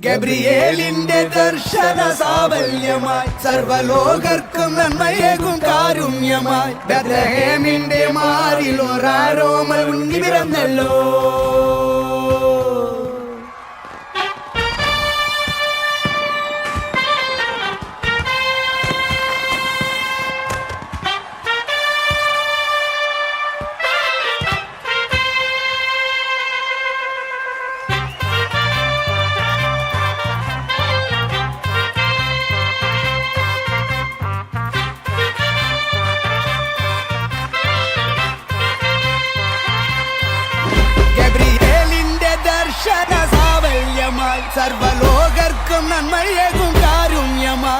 ഗബ്രിയേലിന്റെ ദർശന സാബല്യമായി സർവലോകർക്കും നന്മയേകും കാരുണ്യമായി. ബദ്രഹേമിന്റെ മാറിൽ ഒരാരോമൽ ഉണ്ണി ഗബ്രിയേലിന്റെ ദർശന സാവല്യമായി സർവലോകർക്കും നന്മയേകും കാരുണ്യമായി ബത്ലഹേമിന്റെ